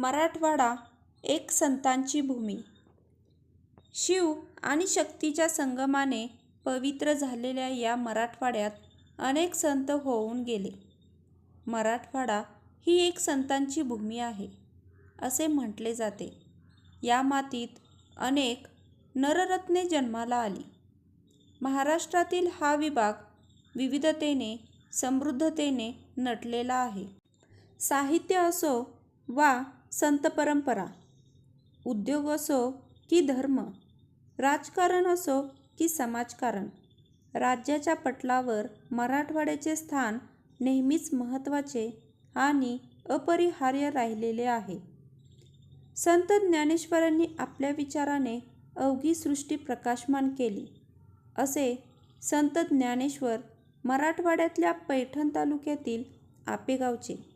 मराठवाडा एक संतांची भूमी. शिव आणि शक्तीच्या संगमाने पवित्र झालेल्या या मराठवाड्यात अनेक संत होऊन गेले. मराठवाडा ही एक संतांची भूमी आहे, असे म्हटले जाते. या मातीत अनेक नररत्ने जन्माला आली. महाराष्ट्रातील हा विभाग विविधतेने, समृद्धतेने नटलेला आहे. साहित्य असो वा संत परंपरा उद्योग असो की धर्म, राजकारण असो की समाजकारण, राज्याच्या पटलावर मराठवाड्याचे स्थान नेहमीच महत्त्वाचे आणि अपरिहार्य राहिलेले आहे. संत ज्ञानेश्वरांनी आपल्या विचाराने अवघी सृष्टी प्रकाशमान केली, असे संत ज्ञानेश्वर मराठवाड्यातल्या पैठण तालुक्यातील आपेगावचे.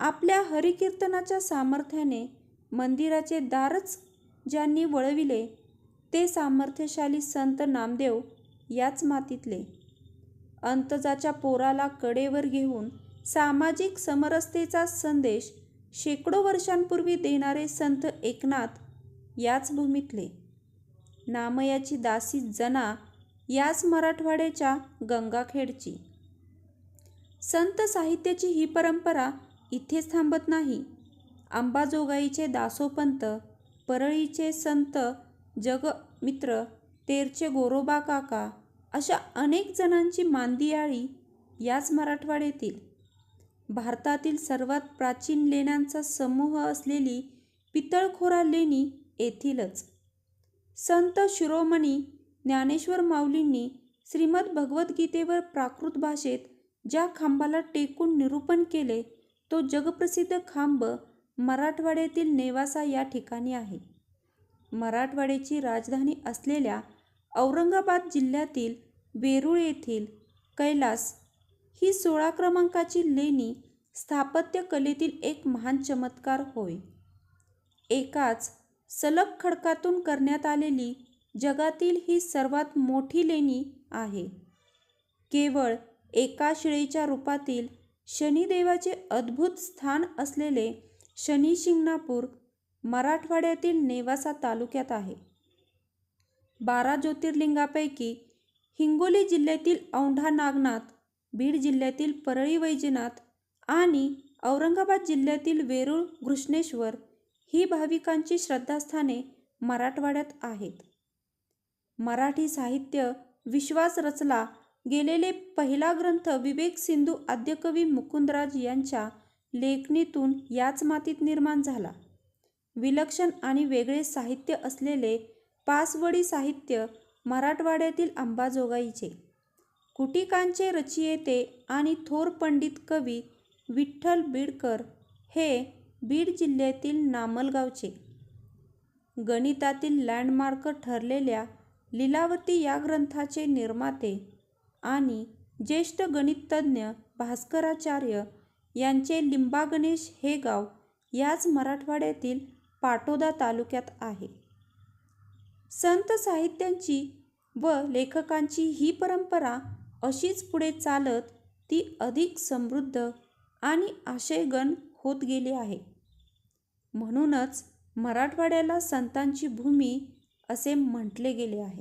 आपल्या हरिकीर्तनाच्या सामर्थ्याने मंदिराचे दारच ज्यांनी वळविले, ते सामर्थ्यशाली संत नामदेव याच मातीतले. अंतजाच्या पोराला कडेवर घेऊन सामाजिक समरसतेचा संदेश शेकडो वर्षांपूर्वी देणारे संत एकनाथ याच भूमीतले. नामयाची दासी जना याच मराठवाड्याच्या गंगाखेडची. संत साहित्याची ही परंपरा इथेच थांबत नाही. अंबाजोगाईचे दासोपंत, परळीचे संत जगमित्र, तेरचे गोरोबा काका अशा अनेक जणांची मांदियाळी याच मराठवाड्यातील. भारतातील सर्वात प्राचीन लेण्यांचा समूह असलेली पितळखोरा लेणी येथीलच. संत शिरोमणी ज्ञानेश्वर माऊलींनी श्रीमद्भगवद्गीतेवर प्राकृत भाषेत ज्या खांबाला टेकून निरूपण केले, तो जगप्रसिद्ध खांब मराठवाड्यातील नेवासा या ठिकाणी आहे. मराठवाड्याची राजधानी असलेल्या औरंगाबाद जिल्ह्यातील वेरूळ येथील कैलास ही सोळा क्रमांकाची लेणी स्थापत्यकलेतील एक महान चमत्कार होय. एकाच सलग खडकातून करण्यात आलेली जगातील ही सर्वात मोठी लेणी आहे. केवळ एका शिळेच्या रूपातील शनिदेवाचे अद्भुत स्थान असलेले शनिशिंगणापूर मराठवाड्यातील नेवासा तालुक्यात आहे. बारा ज्योतिर्लिंगांपैकी हिंगोली जिल्ह्यातील औंढा नागनाथ, बीड जिल्ह्यातील परळी वैजनाथ आणि औरंगाबाद जिल्ह्यातील वेरूळ घृष्णेश्वर ही भाविकांची श्रद्धास्थाने मराठवाड्यात आहेत. मराठी साहित्य विश्वास रचला गेलेले पहिला ग्रंथ विवेक सिंधू आद्यकवी मुकुंदराज यांच्या लेखणीतून याच मातीत निर्माण झाला. विलक्षण आणि वेगळे साहित्य असलेले पासवडी साहित्य मराठवाड्यातील अंबाजोगाईचे. कुटिकांचे रचयिते आणि थोर पंडित कवी विठ्ठल बीडकर हे बीड जिल्ह्यातील नामलगावचे. गणितातील लँडमार्क ठरलेल्या लीलावती या ग्रंथाचे निर्माते आणि ज्येष्ठ गणितज्ञ भास्कराचार्य यांचे लिंबागणेश हे गाव याच मराठवाड्यातील पाटोदा तालुक्यात आहे. संत साहित्यांची व लेखकांची ही परंपरा अशीच पुढे चालत ती अधिक समृद्ध आणि आशयगण होत गेली आहे. म्हणूनच मराठवाड्याला संतांची भूमी असे म्हटले गेले आहे.